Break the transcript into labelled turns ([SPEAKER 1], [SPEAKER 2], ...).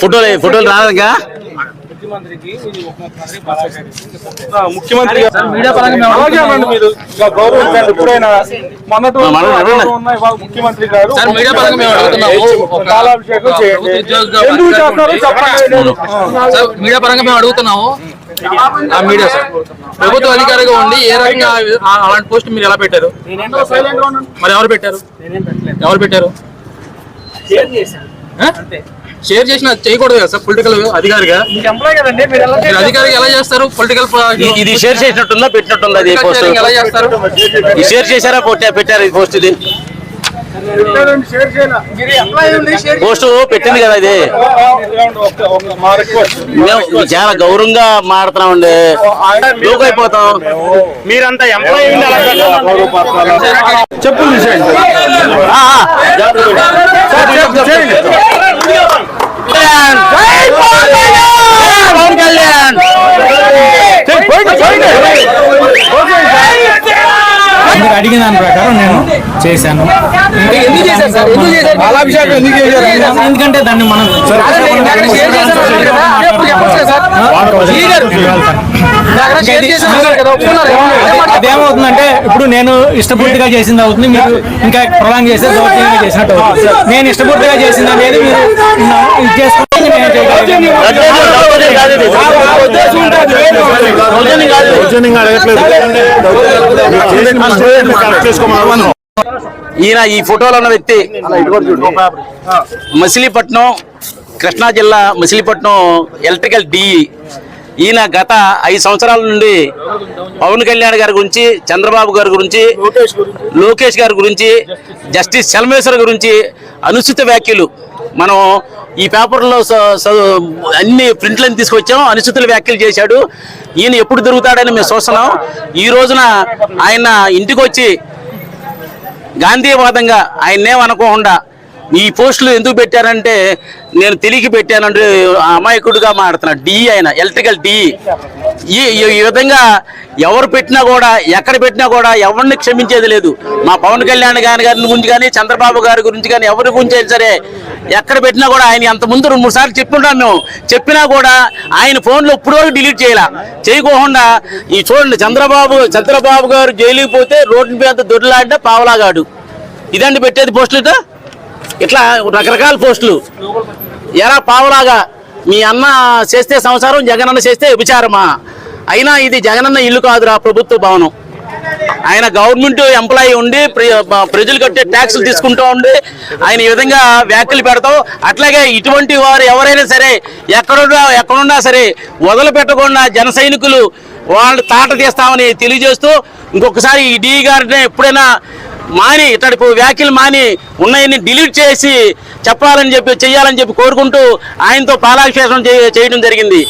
[SPEAKER 1] ఫోటోలు ఫోటోలు
[SPEAKER 2] ఇది ముఖ్యమంత్రి
[SPEAKER 3] మీరు. గౌరవించండి ఎప్పుడైనా మొన్నటి ముఖ్యమంత్రి గారు. కాలాభిషేకం చేయండి.
[SPEAKER 4] మీడియా పరంగా మేము అడుగుతున్నాము. ఆ మీడియా సార్. ప్రభుత్వ అధికారిగా ఉండి ఏ రకంగా అలాంటి పోస్ట్ మీరు ఎలా పెట్టారు?
[SPEAKER 2] నేనేం సైలెంట్గా ఉన్నాను?
[SPEAKER 4] మరి ఎవరు పెట్టారు?
[SPEAKER 2] నేనేం పెట్టలేదు.
[SPEAKER 4] ఎవరు పెట్టారు?
[SPEAKER 2] షేర్
[SPEAKER 4] చేసిన చేయకూడదు కదా సార్ పొలిటికల్ అధికారిగా?
[SPEAKER 2] మీకు ఎంప్లాయ్ కదండి మీరు ఎలా
[SPEAKER 4] మీరు అధికారిగా ఎలా చేస్తారు? పొలిటికల్
[SPEAKER 1] ఇది- షేర్ చేసినట్టుందా పెట్టినట్టుందా
[SPEAKER 4] ఎలా చేస్తారు?
[SPEAKER 1] ఇది షేర్ చేశారా పెట్టా- పెట్టారు ఈ పోస్ట్ ఇది? పోస్ట్ పెట్టింది కదా ఇది. మేము చాలా గౌరవంగా మాడుతున్నామండి లోకు అయిపోతాం. మీరంతా ఎంప్లాయీ
[SPEAKER 3] చెప్పు, చేయండి.
[SPEAKER 1] కళ్యాణ్! పవన్ కళ్యాణ్
[SPEAKER 3] చేయండి, పోయింది, పోయింది. ఓకే,
[SPEAKER 5] మీరు అడిగిన దాని ప్రకారం నేను చేశాను.
[SPEAKER 2] ఎందుకు చేశారు సార్? ఎందుకు చేశారు?
[SPEAKER 3] పాలాభిషేకం ఎందుకు చేశారు?
[SPEAKER 5] ఎందుకంటే దాన్ని మనం అదేమవుతుందంటే ఇప్పుడు నేను ఇష్టపూర్తిగా చేసింది అవుతుంది మీరు ఇంకా ప్రొలాంగ్ చేస్తే దౌర్జన్యంగా చేసినట్టు అవుతుంది. నేను ఇష్టపూర్తిగా చేసింది అనేది మీరు ఇది చేసుకుంటే
[SPEAKER 1] ఈయన ఈ ఫోటోలో ఉన్న వ్యక్తి. మచిలీపట్నం కృష్ణా జిల్లా మచిలీపట్నం ఎలక్ట్రికల్ డిఈ ఈయన గత ఐదు సంవత్సరాల నుండి పవన్ కళ్యాణ్ గారి గురించి చంద్రబాబు గారి గురించి లోకేష్ గారి గురించి జస్టిస్ చలమేశ్వర్ గురించి అనుచిత వ్యాఖ్యలు మనం ఈ పేపర్లో అన్ని ప్రింట్లను తీసుకొచ్చాం అనుచితులు వ్యాఖ్యలు చేశాడు. ఈయన ఎప్పుడు దొరుకుతాడని మేము చూస్తున్నాం. ఈ రోజున ఆయన ఇంటికి వచ్చి గాంధీవాదంగా ఆయన్నేమనుకోకుండా ఈ పోస్టులు ఎందుకు పెట్టారంటే నేను తెలియక పెట్టానంటే అమాయకుడిగా మాట్లాడుతున్నా డి ఆయన ఎలక్ట్రికల్ డి. ఈ ఈ- విధంగా ఎవరు పెట్టినా కూడా ఎక్కడ పెట్టినా కూడా ఎవరిని క్షమించేది లేదు. మా పవన్ కళ్యాణ్ గారి గారి గురించి కానీ చంద్రబాబు గారి గురించి కానీ ఎవరి గురించి అయినా సరే ఎక్కడ పెట్టినా కూడా ఆయన అంత ముందు రెండు మూడు సార్లు చెప్పుంటాం మేము. చెప్పినా కూడా ఆయన ఫోన్లో ఇప్పుడు వరకు డిలీట్ చేయాల. చేయకోకుండా ఈ చూడండి చంద్రబాబు చంద్రబాబు గారు జైలుకి పోతే రోడ్డు మీద దొరిలాడిన పావలాగాడు. ఇదండి పెట్టేది పోస్టులు ఇట్లా? రకరకాల పోస్టులు. ఎరా పావులాగా మీ అన్న చేస్తే సంసారం జగనన్న చేస్తే విచారమా? అయినా ఇది జగనన్న ఇల్లు కాదురా ప్రభుత్వ భవనం. ఆయన గవర్నమెంట్ ఎంప్లాయీ ఉండి ప్ర- ప్రజలు కట్టే ట్యాక్సులు తీసుకుంటూ ఉండి ఆయన ఈ విధంగా వ్యాఖ్యలు పెడతాం అట్లాగే ఇటువంటి వారు ఎవరైనా సరే ఎక్కడున్నా ఎక్కడున్నా సరే వదిలిపెట్టకుండా జన సైనికులు వాళ్ళు తాట తీస్తామని తెలియజేస్తూ ఇంకొకసారి ఈ డీ గారిని ఎప్పుడైనా మాని ఇతడి వ్యాఖ్యలు మాని ఉన్నాయని డిలీట్ చేసి చెప్పాలని చెప్పి చెయ్యాలని చెప్పి కోరుకుంటూ ఆయనతో పాలాభిషేకం చేయడం జరిగింది.